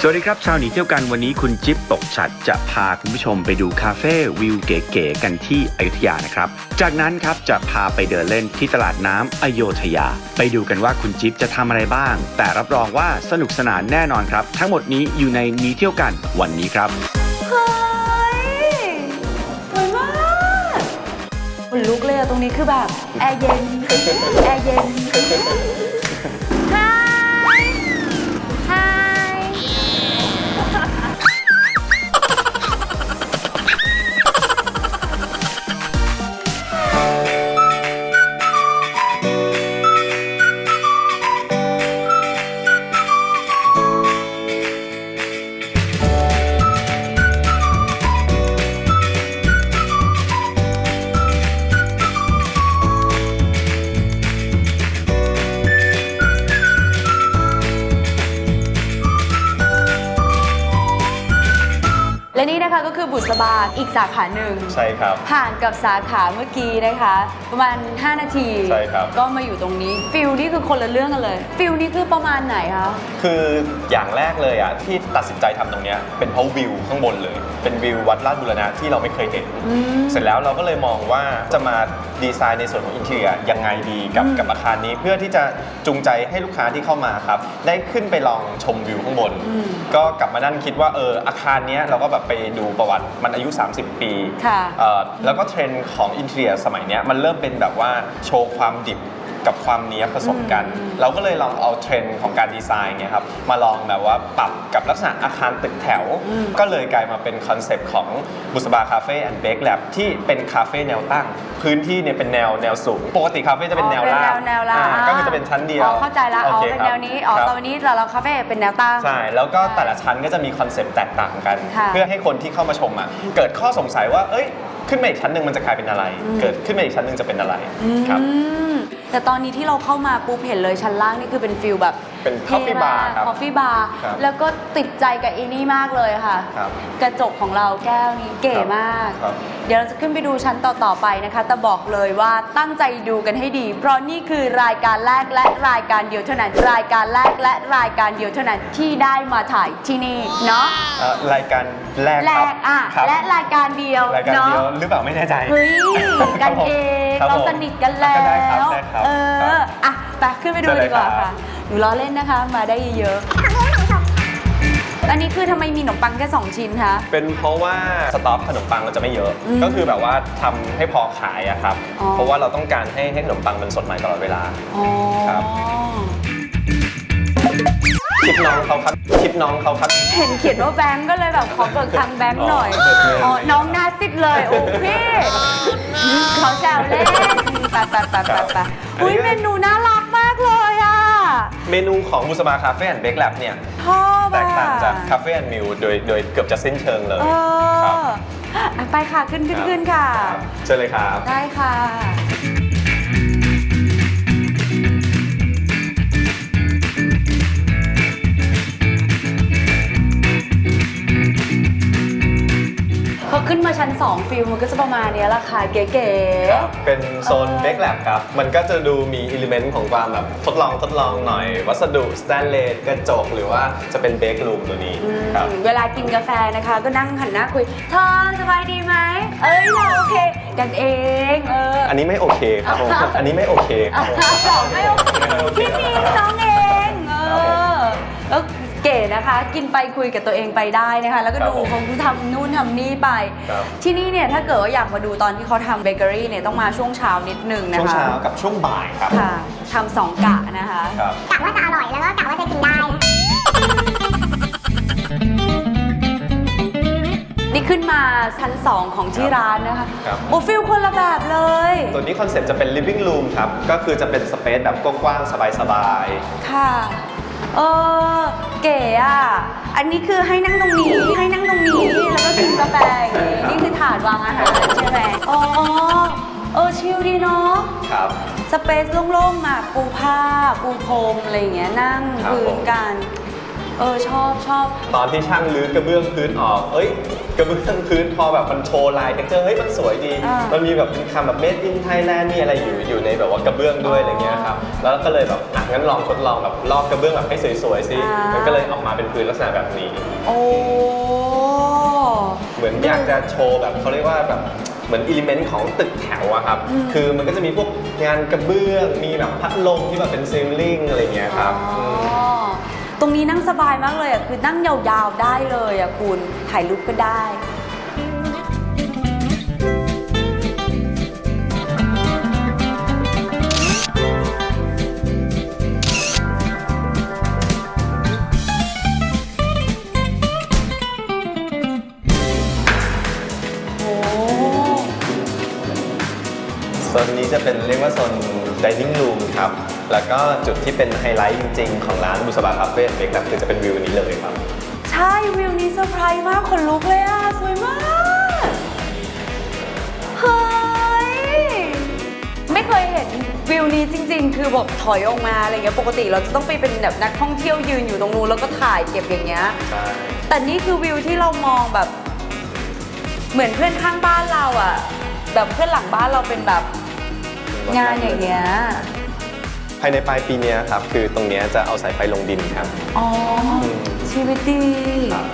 สวัสดีครับ ชาวหนีเที่ยวกันวันนี้คุณจิ๊บตกฉัดจะพาคุณผู้ชมไปดูคาเฟ่วิวเก๋ๆกันที่อยุธยานะครับ จากนั้นครับจะพาไปเดินเล่นที่ตลาดน้ำอโยธยา ไปดูกันว่าคุณจิ๊บจะทำอะไรบ้าง แต่รับรองว่าสนุกสนานแน่นอนครับ ทั้งหมดนี้อยู่ในหนีเที่ยวกันวันนี้ครับเฮ้ยสวยมากขนลุกเลยอะตรงนี้คือแบบแอร์เย็นแอร์เย็น กสาขาหนึ่งใช่ครับ ห่างกับสาขาเมื่อกี้นะคะ ประมาณ 5 นาที ใช่ครับ ก็มาอยู่ตรงนี้ฟิลนี่คือคนละเรื่องกันเลยฟิลนี่คือประมาณไหนคะคืออย่างแรกเลยอะที่ตัดสินใจทำตรงเนี้ยเป็นเพราะวิวข้างบนเลย เป็นวิววัดลาดบุรณะที่เราไม่เคยเห็น อืม เสร็จแล้วเราก็เลยมองว่าจะมาดีไซน์ในส่วนของอินเท i รียยังไงดีกับอืม กับอาคารนี้เพื่อที่จะจูงใจให้ลูกค้าที่เข้ามาครับ ได้ขึ้นไปลองชมวิวข้างบน อืม ก็กลับมานั่งคิดว่าเอออาคารเนี้ยเราก็แบบไปดูประวัติมันอายุ 30 ปีค่ะเอ่อแล้วก็เทรนด์ของอินเท i รียสมัยเนี้ยมันเริ่มเป็นแบบว่าโชว์ความดิบ กับความเนี้ยบผสมกันอืมเราก็เลยลองเอาเทรนด์ของการดีไซน์เนี่ยครับมาลองแบบว่าปรับกับลักษณะอาคารตึกแถวอืมก็เลยกลายมาเป็นคอนเซปต์ของบุษบาคาเฟ่แอนด์เบกแลบที่เป็นคาเฟ่แนวตั้ง พื้นที่เนี่ยเป็นแนวแนวสูง ปกติคาเฟ่จะเป็นแนวอ๋อราบแนวราบอ่าก็คือจะเป็นชั้นเดียวอ๋อเข้าใจละอ๋อโคเป็นครับแนวนี้อ๋อครับตอนนี้เราเราคาเฟ่เป็นแนวตั้งใช่แล้วก็แต่ละชั้นก็จะมีคอนเซปต์แตกต่างกันค่ะเพื่อให้คนที่เข้ามาชมอะเกิดข้อสงสัยว่าเอ้ยขึ้นมาอีกชั้นหนึ่งมันจะกลายเป็นอะไรอืมเกิดขึ้นมาอีกชั้นหนึ่งจะเป็นอะไรครับอืม แต่ตอนนี้ที่เราเข้ามาปุ๊บเห็นเลยชั้นล่างนี่คือเป็นฟิลแบบเป็น coffee bar ครับ คอฟฟี่บาร์ครับแล้วก็ติดใจกับอีนี่มากเลยค่ะ ครับกระจกของเราแก้วนี้เก๋ครับมาก ครับ เดี๋ยวเราจะขึ้นไปดูชั้นต่อ ๆ ไปนะคะ แต่บอกเลยว่าตั้งใจดูกันให้ดี เพราะนี่คือรายการแรกและรายการเดียวเท่านั้น รายการแรกและรายการเดียวเท่านั้นที่ได้มาถ่ายที่นี่เนาะเอ่อรายการแรกแรครับกอะครับและรายการเดียวรายการเนาะเดียวหรือเปล่าไม่แน่ใจ เฮ้ยกันผมเองครับเราผมสนิทกันแล้ก็ได้ครับวได้ครับเอครัอบอะไปขึ้นไปดูเชิญเลยดีกว่าครัค่ะบ หนูล้อเล่นนะคะ มาได้เยอะๆอันนี้คือทำไมมีขนมปังแค่ 2 ชิ้นคะ เป็นเพราะว่าสต็อกขนมปังเราจะไม่เยอะ อืมก็คือแบบว่าทำให้พอขายอะครับ อ๋อ เพราะว่าเราต้องการให้ให้ขนมปังมันสดใหม่ตลอดเวลา อ๋อ ครับทิปน้องเขาครับทิปน้องเขาครับ เห็นเขียนว่าแบงก์ก็เลยแบบขอเบิกทางแบงก์หน่อยอ๋อเบิกเงิน อ๋อน้องหน่าซิดเลย โอ้พี่เขาแซวเล่นไปไปไปไปไปอุ้ยเมนูน่ารั เมนูของบุษบาคาเฟ่แอนด์เบกแลบเนี่ยชอบแตอะกต่างจากคาเฟ่แอนด์มิลโดยโดยเกือบจะสิ้นเชิงเลยเอครับออะไปค่ะขึ้นขึ้นขึ้นค่ะรับเชิญเลยครับ ได้ค่ะ ชั้น 2 ฟิลมันก็จะประมาณเนี้ยแหละค่ะ เก๋ครับ เป็นโซนเออเบกแลบครับ มันก็จะดูมีอิเลเมนต์ของความแบบทดลองทดลองหน่อย วัสดุสแตนเลสกระจก หรือว่าจะเป็นเบกรูมตัวนี้ๆอืมครับ เวลากินกาแฟนะคะ ก็นั่งหันหน้าคุยเธอสบายดีไหม เอ้ยเราโอเค กันเองเอออันนี้ไม่โอเคครับผมอันนี้ไม่โอเคครับผมบอกไม่โอเคไม่โอเคพี่มีครับน้องเองเอครับผมอแล้วเก๋นะคะ กินไปคุยกับตัวเองไปได้นะคะ แล้วก็ครับดูผมเขาทำนู่นทำนี่ไป ครับ ที่นี่เนี่ยถ้าเกิดว่าอยากมาดูตอนที่เขาทำเบเกอรี่เนี่ยต้องมาช่วงเช้านิดนึงนะคะช่วงเช้ากับช่วงบ่ายครับค่ะทำสองกะนะคะ ครับ กะว่าจะอร่อยแล้วก็กะว่าจะกินได้นะนี่ขึ้นมาชั้น 2 ของที่ร้านนะคะครับ โอ้ฟิลคนละแบบเลย ตัวนี้คอนเซ็ปต์จะเป็น living room ครับ ก็คือจะเป็นสเปซแบบกว้างๆ สบายค่ะ เออ เก๋อะ อันนี้คือให้นั่งตรงนี้ ให้นั่งตรงนี้ แล้วก็กินกาแฟอย่างนี้นี่คือถาดวางอาหารใช่ไหมอ๋อ เออชิลดีเนาะๆครับ สเปซโล่งๆมาปูผ้า ปูพรมอะไรอย่างเงี้ยนั่งครับพื้ผนม กัน เออชอบชอบ ตอนที่ช่างรื้อกระเบื้องพื้นออก เอ้ย กระเบื้องพื้นพอแบบมันโชว์ลายเท็กเจอร์ เฮ้ย มันสวยดี อ่ามัมันมีแบบเป็นคำแบบ made in Thailand มีอะไรอยู่อยู่ในแบบว่ากระเบื้องด้วยอะไรเงี้ยครับ แล้วก็เลยแบบอะงั้นลองทดลองแบบลอกกระเบื้องแบบให้สวยๆสิมันก็เลยออกมาเป็นพื้นลักษณะแบบนี้ โอ้เหมือนอยากจะโชว์แบบเขาเรียกว่าแบบเหมือนอิเลเมนต์ของตึกแถวอะครับ คือมันก็จะมีพวกงานกระเบื้อง มีแบบพัดลมที่แบบเป็นซีลิงอะไรเงี้ยครับอ๋อม ตรงนี้นั่งสบายมากเลยอะคือนั่งยาวๆได้เลยอะคุณถ่ายรูปก็ได้โซนนี้จะเป็นเรียกว่าโซน dining room ครับ แล้วก็จุดที่เป็นไฮไลท์จริงๆ ของร้านบุษบาคาเฟ่เบกแบบคือจะเป็นวิวนี้เลยครับ ใช่วิวนี้เซอร์ไพรส์มากขนลุกเลยอะ สวยมาก เฮ้ย ไม่เคยเห็นวิวนี้จริง ๆ คือแบบถอยออกมาอะไรเงี้ยปกติเราจะต้องไปเป็นแบบนักท่องเที่ยวยืนอยู่ตรงนู้นแล้วก็ถ่ายเก็บอย่างเงี้ยใช่แต่นี่คือวิวที่เรามองแบบ เหมือนเพื่อนข้างบ้านเราอะ แบบเพื่อนหลังบ้านเราเป็นแบบงานอย่างเงี้ย ภายในปลายปีเนี้ยครับ คือตรงเนี้ยจะเอาสายไฟลงดินครับ อ๋อชีวิตดีครับ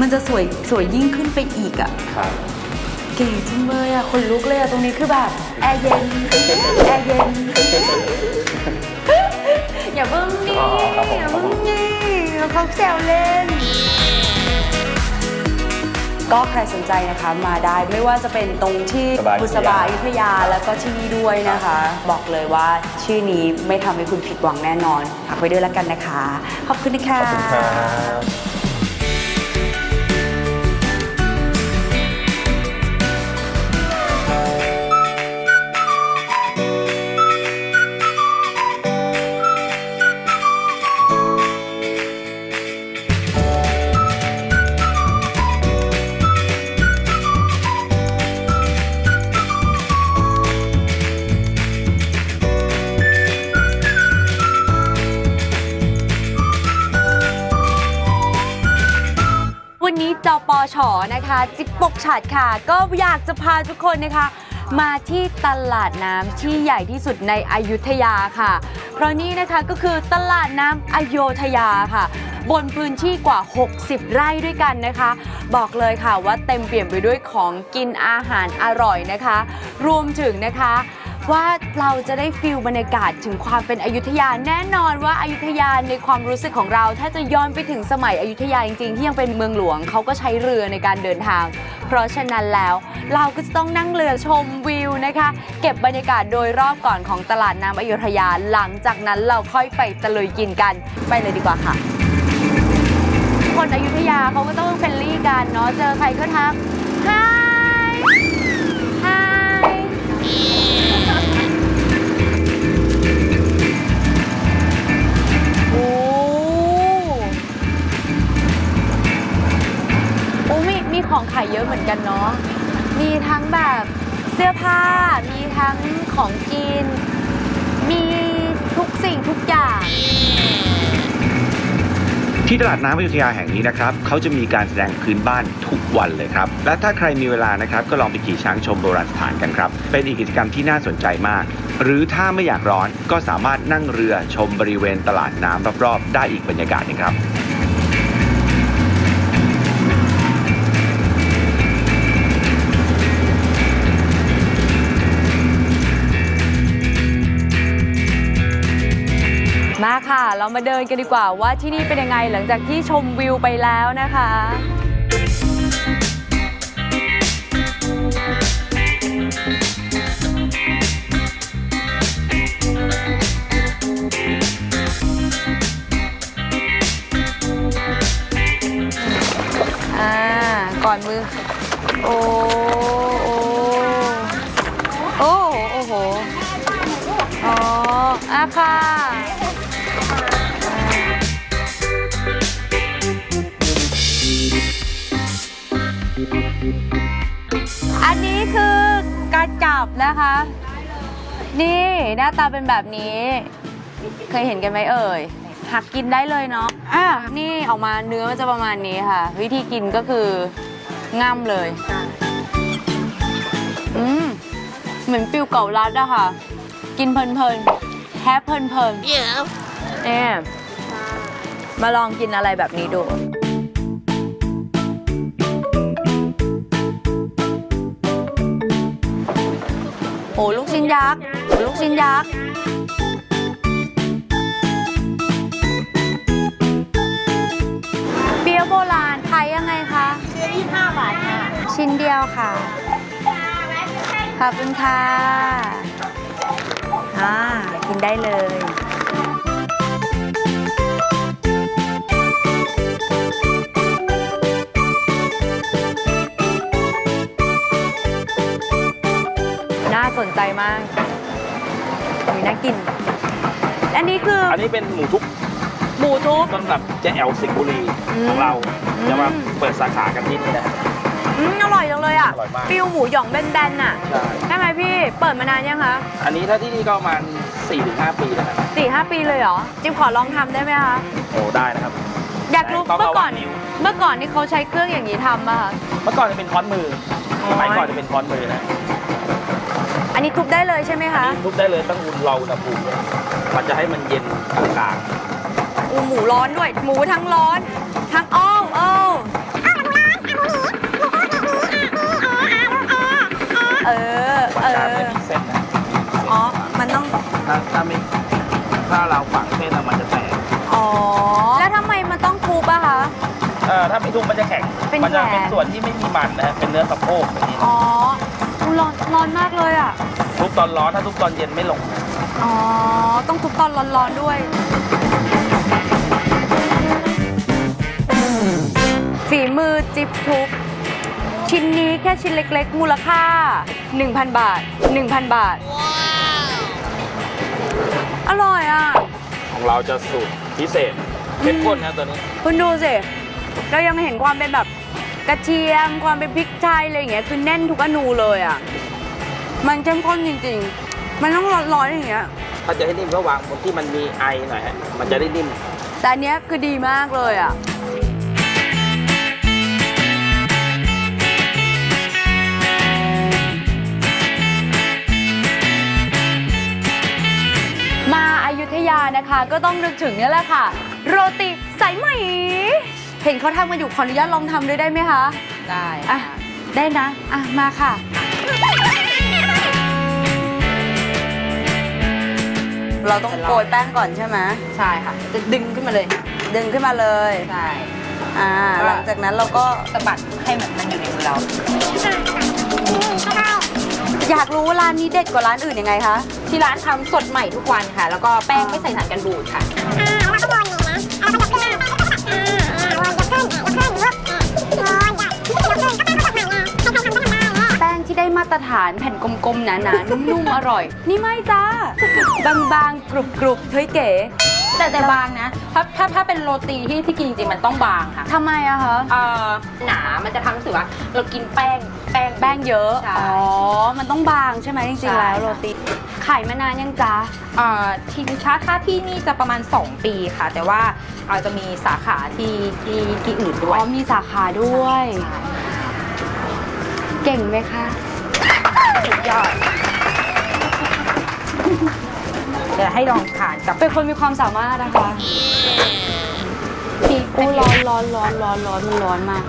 มันจะสวยสวยยิ่งขึ้นไปอีกอะ ครับ เก๋จังเลยอะ คนลุกเลยอะ ตรงนี้คือแบบแอร์เย็น แอร์เย็น อย่าเพิ่งนี่อ๋อครับผม อย่าเพิ่งนี่เขาแซวเล่น ก็ใครสนใจนะคะมาได้ไม่ว่าจะเป็นตรงที่บุษบาบุษบาอยุธยาแล้วก็ที่นี่ด้วยนะคะ บอกเลยว่าชื่อนี้ไม่ทำให้คุณผิดหวังแน่นอนฝากไว้ด้วยแล้วกันนะคะ ขอบคุณนะคะ ขอบคุณครับ ชนะคะ จิ๊บปกฉัดค่ะ ก็อยากจะพาทุกคนนะคะ มาที่ตลาดน้ำที่ใหญ่ที่สุดในอยุธยาค่ะ เพราะนี่นะคะก็คือตลาดน้ำอโยธยาค่ะ บนพื้นที่กว่า 60 ไร่ด้วยกันนะคะ บอกเลยค่ะว่าเต็มเปี่ยมไปด้วยของกินอาหารอร่อยนะคะ รวมถึงนะคะ ว่าเราจะได้ฟิลบรรยากาศถึงความเป็นอยุธยาแน่นอนว่าอายุธยาในความรู้สึกของเรา ถ้าจะย้อนไปถึงสมัยอยุธยาจริงๆ ที่ยังเป็นเมืองหลวงเขาก็ใช้เรือในการเดินทาง เพราะฉะนั้นแล้ว เราก็จะต้องนั่งเรือชมวิวนะคะ เก็บบรรยากาศโดยรอบก่อนของตลาดน้ำอยุธยาหลังจากนั้นเราค่อยไปตะลุยกินกันไปเลยดีกว่าค่ะ คนอยุธยาเขาก็ต้องเฟรนลี่กันเนาะเจอใครก็ทัก Hi ของขายเยอะเหมือนกันเนาะ มีทั้งแบบเสื้อผ้า มีทั้งของกิน มีทุกสิ่งทุกอย่าง ที่ตลาดน้ำอยุธยาแห่งนี้นะครับเขาจะมีการแสดงพื้นบ้านทุกวันเลยครับ และถ้าใครมีเวลานะครับก็ลองไปขี่ช้างชมโบราณสถานกันครับ เป็นอีกกิจกรรมที่น่าสนใจมาก หรือถ้าไม่อยากร้อนก็สามารถนั่งเรือชมบริเวณตลาดน้ำรอบๆ ได้อีกบรรยากาศหนึงครับ ค่ะ เรามาเดินกันดีกว่าว่าที่นี่เป็นยังไงหลังจากที่ชมวิวไปแล้วนะคะอ่าก่อนมือ โอ้โอ้ บนะคะ นี่หน้าตาเป็นแบบนี้ เคยเห็นกันไหมเอ่ย หักกินได้เลยเนาะอะนี่ออกมาเนื้อมันจะประมาณนี้ค่ะ วิธีกินก็คือง่ำเลย อืม เหมือนฟิวเก่ารัดอะค่ะ กินเพลินๆแทบเพลินๆเนี่ยมาลองกินอะไรแบบนี้ดู ยักษ์โอ้ลูกชิ้นยักษ์เปี๊ยะโบราณขายยังไงคะซื้อที่5บาทค่ะ ชิ้นเดียวค่ะ ขอบคุณค่ะอ่ากินได้เลย น่าสนใจมากอุ๊ยน่ากิน อันนี้คือ อันนี้เป็นหมูทุบหมูทุบต้นแบบเจ๊แอลสิงห์บุรีอืมของเราอืมจะมาเปิดสาขากันที่นี่นะอืมอร่อยจังเลยอะอร่อยมาก ฟิวหมูหยองแบนๆน่ะ ใช่ใช่ไหมพี่เปิดมานานยังคะอันนี้ถ้าที่นี่ก็ประมาณ4-5 ปีนะครับสี่ห้าปีเลยเหรอ จิมขอลองทำได้ไหมคะ โอ้ได้นะครับ อยากรู้ต้องเมื่อระวังก่อน นิ้ว เมื่อก่อนนี่เขาใช้เครื่องอย่างนี้ทำป่ะคะ เมื่อก่อนจะเป็นค้อนมืออ๋อสมัยก่อนจะเป็นค้อนมือนะอั นนี้ทุบได้เลยใช่ไหมคะทุบได้เลยต้องอุ่นเราอุณหภูมิด้วยมันจะให้มันเย็นกลางอูหมูร้อนด้วย หมูทั้งร้อน ทั้งอ้าวอ้าวเออๆเอมันจะอไม่มีเส้นนะอ๋อ มันต้อง ถ้าถ้าไม่ถ้าเราฝังเส้นอะมันจะแตกอ๋อ แล้วทำไมมันต้องทุบอะคะ เอ่อถ้าไม่ทุบมันจะแข็งเป็นมัจะแข็งเป็นส่วนที่ไม่มีมันนะฮะเป็นเนื้อสะโพกอย่างนี้อ๋ออูร้อนร้อนมากเลยอะ ทุบตอนร้อนถ้าทุบตอนเย็นไม่ลง อ๋อ ต้องทุบตอนร้อนๆด้วย ฝีมือจิ๊บทุบ ชิ้นนี้แค่ชิ้นเล็กๆ มูลค่า 1,000 บาท 1,000 บาท อร่อยอะ ของเราจะสูตรพิเศษเข้มข้นนะตัวนี้ คุณดูสิ เรายังเห็นความเป็นแบบกระเทียม ความเป็นพริกไทยอะไรอย่างเงี้ย คือแน่นทุกอนูเลยอะ มันเข้มข้นจริง ๆ มันต้องร้อนๆอย่างเงี้ย ถ้าจะให้นิ่มก็วางบนที่มันมีไอหน่อยฮะ มันจะได้นิ่ม แต่อันเนี้ยคือดีมากเลยอะ มาอายุทยานะคะก็ต้องนึกถึงเนี่ยแหละค่ะ โรตีสายไหม เห็นเขาทำกันอยู่ขออนุญาตลองทำด้วยได้ไหมคะ ได้อะ ได้นะ อะ มาค่ะ เราต้องโกยแป้งก่อนใช่ไหมใช่ค่ะ จะดึงขึ้นมาเลย ดึงขึ้นมาเลย ใช่อ่าหลังจากนั้นเราก็สะบัดให้มันมันอยู่ในมือเรา อยากรู้ว่าร้านนี้เด็ดกว่าร้านอื่นยังไงคะ ที่ร้านทำสดใหม่ทุกวันค่ะ แล้วก็แป้งไม่ใส่สารกันบูดค่ะ แป้งที่ได้มาตรฐานแผ่นกลมๆหนาๆนุ่มๆอร่อย นี่ไม่จ้า บางๆ กรุบๆเฮ้ยเก๋ แต่แต่บางนะ ถ้าถ้าถ้าเป็นโรตีที่ที่กินจริงๆ มันต้องบางค่ะทำไมอะคะ เอ่อหนา มันจะทำให้รู้สึกว่า เรากินแป้ง แป้ง แป้งเยอะ ใช่อ๋อ มันต้องบางใช่ไหมจริงๆ แล้วใช่ค่ะ โรตี ขายมานานยังจ้าเอ่อทีช้าค่าที่นี่จะประมาณ 2 ปีค่ะ แต่ว่าเราจะมีสาขาที่ที่ที่อื่นด้อ๋วย อ มีสาขาด้วยใช่เก่งไหมคะ สุดยอด เดี๋ยวให้ลองทานกับเป็นคนมีความสามารถนะคะที่อู้ร้อนร้อนร้อนร้อนร้อนมันร้อนมาก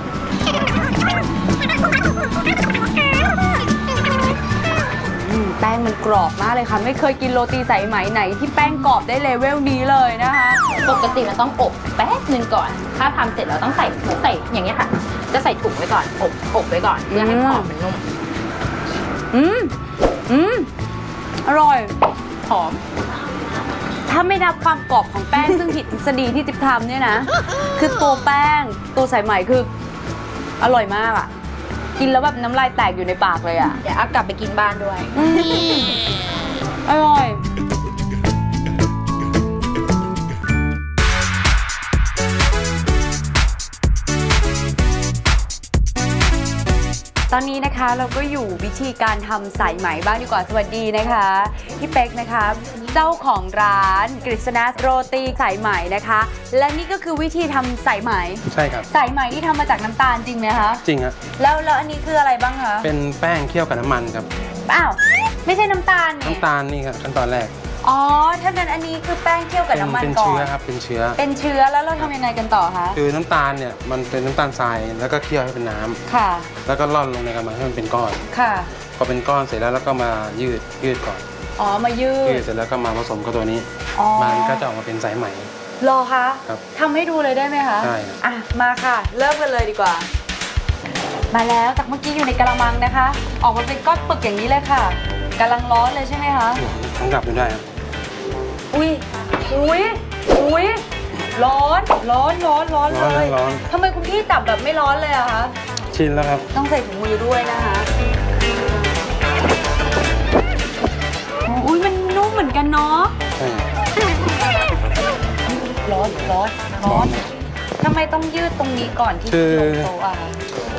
อืมแป้งมันกรอบมากเลยค่ะ ไม่เคยกินโรตีสายไหมไหน ที่แป้งกรอบได้เลเวลนี้เลยนะคะ ปกติมันต้องอบแป๊บนึงก่อน ถ้าทำเสร็จเราต้องใส่ใส่อย่างเงี้ยค่ะ จะใส่ถุงไว้ก่อน อบอบไว้ก่อนเพื่อให้อืม ขอบมันนุ่ม อืม อืม อร่อย หอม ถ้าไม่นับความกรอบของแป้ง ซึ่งผิดทฤษฎีที่จิ๊บทำเนี่ยนะ คือตัวแป้งตัวสายไหมคือ อร่อยมากอะ กินแล้วแบบน้ำลายแตกอยู่ในปากเลยอะ เดี๋ยวเอากลับไปกินบ้านด้วยอืมอร่อย ตอนนี้นะคะเราก็อยู่วิธีการทำสายไหมบ้างดีกว่าสวัสดีนะคะพี่เป๊กนะคะเจ้าของร้านกฤษณะโรตีสายไหมนะคะ และนี่ก็คือวิธีทำสายไหมใช่ครับ สายไหมที่ทำมาจากน้ำตาลจริงไหมคะจริงฮะแล้วแล้วอันนี้คืออะไรบ้างคะเป็นแป้งเคี่ยวกับน้ำมันครับอ้าวไม่ใช่น้ำตาลนี่น้ำตาลนี่ครับขั้นตอนแรก อ๋อ ถ้างั้นอันนี้คือแป้งเคี่ยวกับเป็นน้ำมันเป็นก่อเชื้อน ครับเป็นเชื้อ เป็นเชื้อแล้วเราทำยังไงกันต่อคะ คือน้ำตาลเนี่ยมันเป็นน้ำตาลทรายแล้วก็เคี่ยวให้เป็นน้ำค่ะ แล้วก็ร่อนลงในกระมังให้มันเป็นก้อนค่ะ พอเป็นก้อนเสร็จแล้วแล้วก็มายืดยืดก่อน อ๋อ มายืยืดด เสร็จแล้วก็มาผสมกับตัวนี้ อ๋อมันก็จะออกมาเป็นสายไหม รอคะครับทำให้ดูเลยได้ไหมคะได้ครับ อะ มาค่ะ เริ่มกันเลยดีกว่า มาแล้วจากเมื่อกี้อยู่ในกระมังนะคะ ออกมาเป็นก้อนปึกอย่างนี้เลยค่ะกำลังร้อนเลยใช่ไหมคะต้องกลับดูได้ครับ อุ้ยอุ้ยอุ้ยร้อน ร้อน ร้อน ร้อนร้อนเลยร้อน ทำไมคุณพี่จับแบบไม่ร้อนเลยอะคะ ชินแล้วครับ ต้องใส่ถุงมือด้วยนะคะอุ้ยมันนุ่มเหมือนกันเนาะ ใช่ร้อน ร้อน ร้อนทำไมต้องยืดตรงนี้ก่อนที่คือลงโต๊ะอะคะ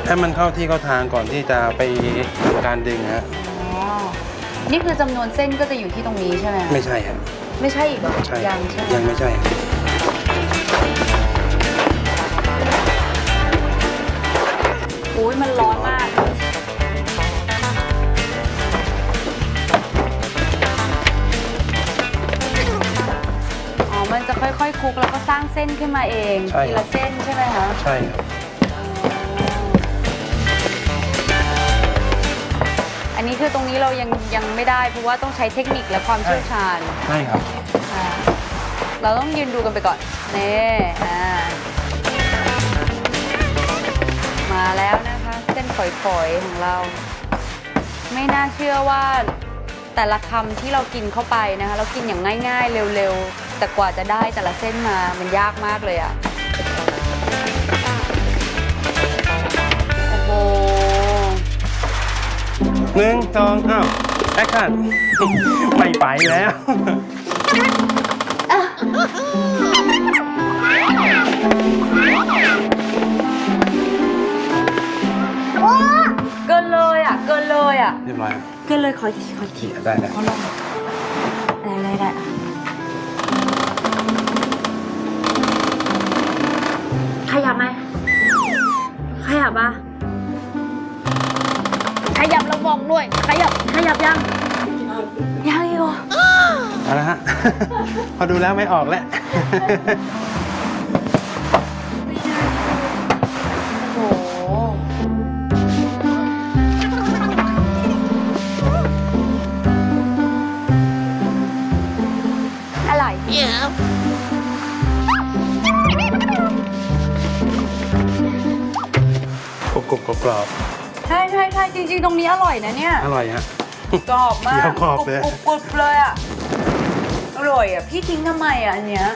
ให้มันเข้าที่เข้าทางก่อนที่จะไปทำการดึงฮะ อ๋อ นี่คือจำนวนเส้นก็จะอยู่ที่ตรงนี้ใช่ไหมคะ ไม่ใช่ครับ ไม่ใช่อีกเหรอใช่ยังใช่ไหมยังไม่ใช่อุ้ยมันร้อนมาก อ๋อ มันจะค่อยๆคลุกแล้วก็สร้างเส้นขึ้นมาเอง ใช่ทีครัละบเส้นใช่ไหมคะ ใช่ครับ นนี้คือตรงนี้เรายังยังไม่ได้ เพราะว่าต้องใช้เทคนิคและความเชี่ยวชาญใช่ครับ อ่าเราต้องยืนดูกันไปก่อนนี่อ่ามาแล้วนะคะ เส้นฝอยๆของเรา ไม่น่าเชื่อว่าแต่ละคำที่เรากินเข้าไปนะคะ เรากินอย่างง่ายๆ เร็วๆ แต่กว่าจะได้แต่ละเส้นมามันยากมากเลยอะโหนึ่งสองอ้าวแอคชั่นไม่ไปแล้วเกินเลยอะเกินเลยอะเรียบร้อยครับเกินเลยขออีกทีขออีกทีได้ได้ขอลองได้ได้ได้อะขยับไหมขยับปะขยับแล้วม องด้วย ขยับ ขยับยัง ยังอีกเหรอเอาละฮะ พอดูแล้วไม่ออกแล้ว โอ้โหอร่อยกรุบกรุบกรอบกรอบ ใช่ใช่ใช่จริง ๆ ตรงนี้อร่อยนะเนี่ย อร่อยฮะ กรอบมากเคี้ยวกรอบเลย กรุบกรุบเลยอะ อร่อยอะ พี่ทิ้งทำไมอะอันเนี้ย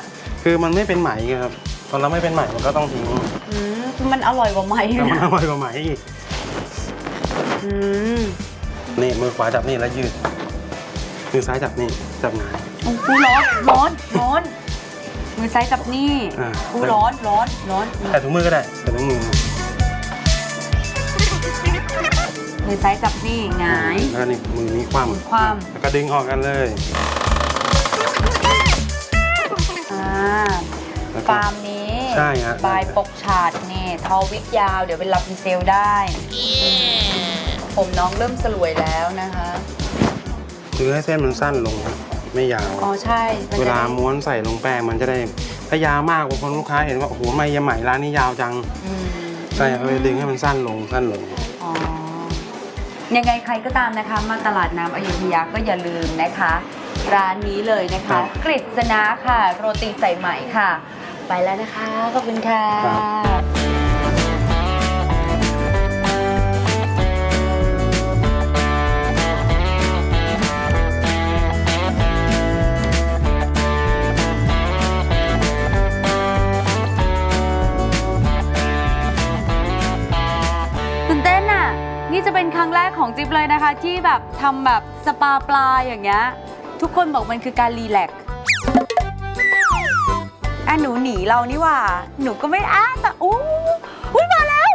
คือมันไม่เป็นไหมครับ ตอนเราไม่เป็นไหมมันก็ต้องทิ้งอืมมันอร่อยกว่าไหมแต่มันนะอร่อยกว่าไหมอีก อืมนี่มือขวาจับนี่แล้วยืด มือซ้ายจับนี่จับหงาย โอ้โหร้อนร้อนร้อนมือซ้ายจับนี่อ่า โอ้ร้อนร้อนร้อน ใส่ถุงมือก็ได้ใส่ถุงมือ มือซ้ายจับนี่หงายแล้วก็นี่มือนี้คว่มือคว่ำแล้วก็ดึงออกกันเลยอ่าแล้วก็ ฟาร์มนี้ใช่ฮะ บายปกฉาดนี่ทอวิกยาว เดี๋ยวเป็นรับเป็นเซลลได้ ผมน้องเริ่มสลวยแล้วนะคะ คือให้เส้นมันสั้นลงครับไม่ยาว อ๋อใช่มันเวจะลาได้ม้วนใส่ลงแป้งมันจะได้ถ้ายาวมากบางคนลูกค้าเห็นว่าโอ้โหไม่ยาไหมร้านนี้ยาวจังอืมใช่ครับเลยดึงให้มันสั้นลงสั้นลง อ๋อ ยังไงใครก็ตามนะคะ มาตลาดน้ำอยุธยาก็อย่าลืมนะคะ ร้านนี้เลยนะครัคะบกฤษณาค่ะ โรตีใส่ไหมค่ะ ไปแล้วนะคะ ขอบคุณค่ะ นี่จะเป็นครั้งแรกของจิ๊บเลยนะคะ ที่แบบทำแบบสปาปลาอย่างเงี้ยทุกคนบอกมันคือการรีแลกซ์อะหนูหนีเรานี่หว่า หนูก็ไม่อ้าแต่อู้อุ้ยมาแล้ว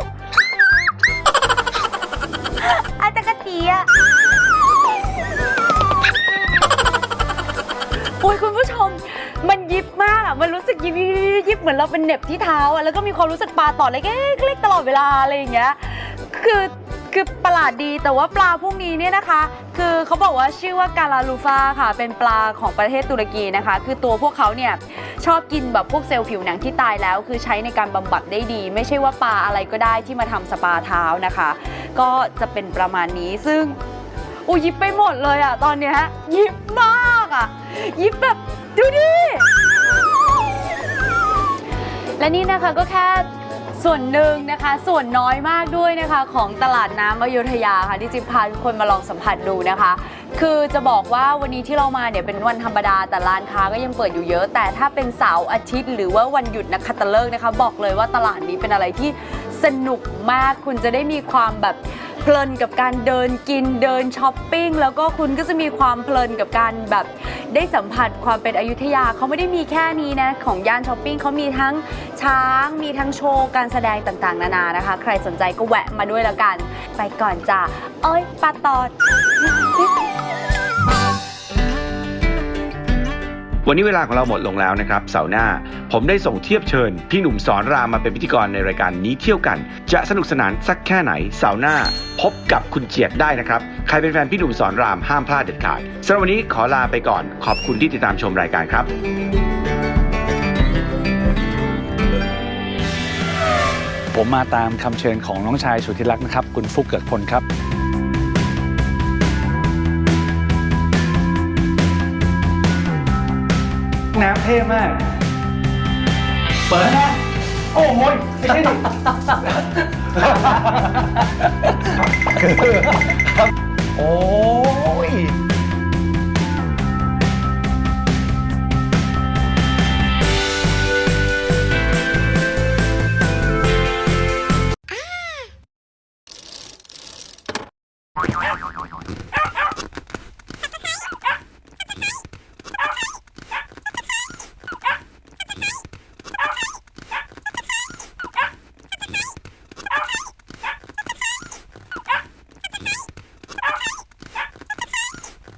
จักรจีอะโอ้ยคุณผู้ชม มันยิบมากอะมันรู้สึกยิบยิบยิบยิบเหมือนเราเป็นเหน็บที่เท้าอะแล้วก็มีความรู้สึกปลาต่อเล็กๆตลอดเวลาอะไรอย่างเงี้ย คือ คือประหลาดดีแต่ว่าปลาพวกนี้เนี่ยนะคะ คือเขาบอกว่าชื่อว่าการาลูฟาค่ะ เป็นปลาของประเทศตุรกีนะคะ คือตัวพวกเขาเนี่ยชอบกินแบบพวกเซลล์ผิวหนังที่ตายแล้ว คือใช้ในการบำบัดได้ดี ไม่ใช่ว่าปลาอะไรก็ได้ที่มาทำสปาเท้านะคะ ก็จะเป็นประมาณนี้ซึ่งอูยิบไปหมดเลยอะตอนเนี้ยยิบมากอะยิบแบบดูดิและนี่นะคะก็แค่ ส่วนหนึ่งนะคะ ส่วนน้อยมากด้วยนะคะ ของตลาดน้ำอยุธยาค่ะที่จิบพาทุกคนมาลองสัมผัสดูนะคะ คือจะบอกว่าวันนี้ที่เรามาเนี่ยเป็นวันธรรมดาแต่ร้านค้าก็ยังเปิดอยู่เยอะ แต่ถ้าเป็นเสาร์อาทิตย์ หรือว่าวันหยุดนะคะตะเลิกนะคะ บอกเลยว่าตลาดนี้เป็นอะไรที่สนุกมากคุณจะได้มีความแบบ เพลินกับการเดินกินเดินช้อปปิ้งแล้วก็คุณก็จะมีความเพลินกับการแบบได้สัมผัสความเป็นอยุธยาเขาไม่ได้มีแค่นี้นะของย่านช้อปปิ้งเขามีทั้งช้างมีทั้งโชว์การแสดงต่างๆ นานานะคะ ใครสนใจก็แวะมาด้วยแล้วกัน ไปก่อนจ้ะเอ้ยปาตอด วันนี้เวลาของเราหมดลงแล้วนะครับ เสาร์หน้า ผมได้ส่งเทียบเชิญ พี่หนุ่มสอนรามมาเป็นพิธีกรในรายการนี้เที่ยวกัน จะสนุกสนานสักแค่ไหน เสาร์หน้า พบกับคุณเจียดได้นะครับ ใครเป็นแฟนพี่หนุ่มสอนรามห้ามพลาดเด็ดขาดสำหรับวันนี้ขอลาไปก่อน ขอบคุณที่ติดตามชมรายการครับผมมาตามคำเชิญของน้องชายสุดที่รักนะครับ คุณฟุกเกิดพลครับ น้ำเท่มาก เปิดนะ โอ้โหยไม่ใช่ดิคือโอ้ย